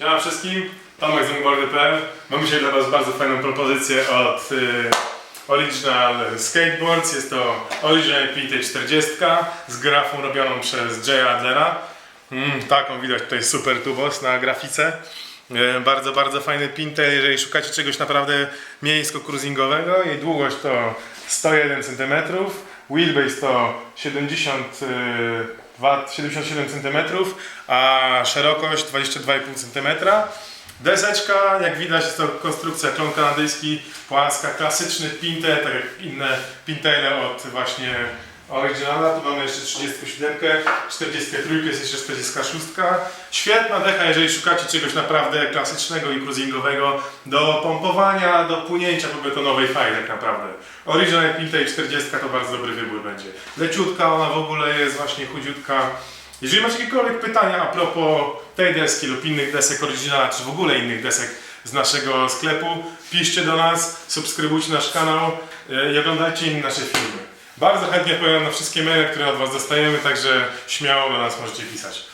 Siema wszystkim, Tomek z Longboardy.pl Mamy dzisiaj dla Was bardzo fajną propozycję od y, Original Skateboards. Jest to Original PT40 z grafą robioną przez Jaya Adlera. Mm, taką widać tutaj super tubos na grafice. E, Bardzo, bardzo fajny pintail, jeżeli szukacie czegoś naprawdę miejsko-cruisingowego. Jej długość to 101 cm, wheelbase to 72, 77 cm, a szerokość 22,5 cm. Deseczka, jak widać, jest to konstrukcja klon kanadyjski, płaska, klasyczny pintail, tak jak inne pintaile od właśnie Originala. Tu mamy jeszcze 37, 43, jest jeszcze 46. Świetna decha, jeżeli szukacie czegoś naprawdę klasycznego i cruisingowego do pompowania, do płynięcia po betonowej fali tak naprawdę. Original Pintail 40 to bardzo dobry wybór będzie. Leciutka, ona w ogóle jest właśnie chudziutka. Jeżeli macie jakiekolwiek pytania a propos tej deski lub innych desek Originala, czy w ogóle innych desek z naszego sklepu, piszcie do nas, subskrybujcie nasz kanał e, i oglądajcie inne nasze filmy. Bardzo chętnie odpowiadam na wszystkie maile, które od Was dostajemy, także śmiało do nas możecie pisać.